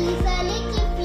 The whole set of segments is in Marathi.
मुलांची सहलीची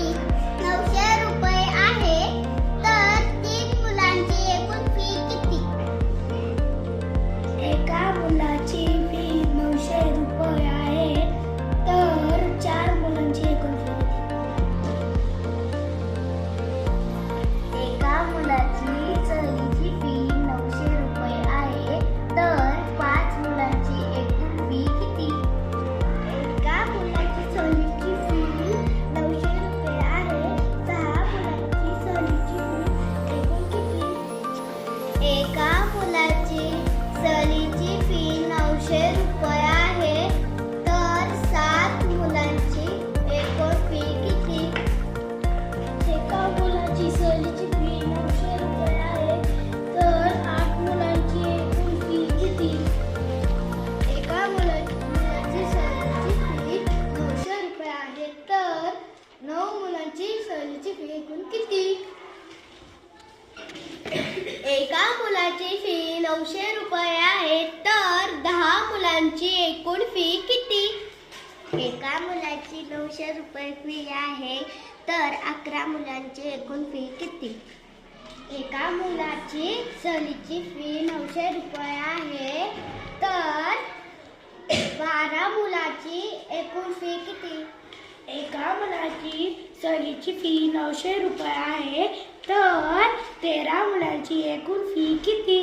नऊ मुलांची सहलीची फी एकूण किती एका मुलाची फी नऊशे रुपये आहे तर दहा मुलांची एकूण फी किती? एका मुलाची नऊशे रुपये फी आहे तर अकरा मुलांची एकूण फी किती? एका मुलाची सहलीची फी नऊशे रुपये आहे तर बारा मुलाची एकूण फी किती? एका मुलाची सहलीची फी नऊशे रुपये आहे? तर तेरा मुलांची एकूण फी किती?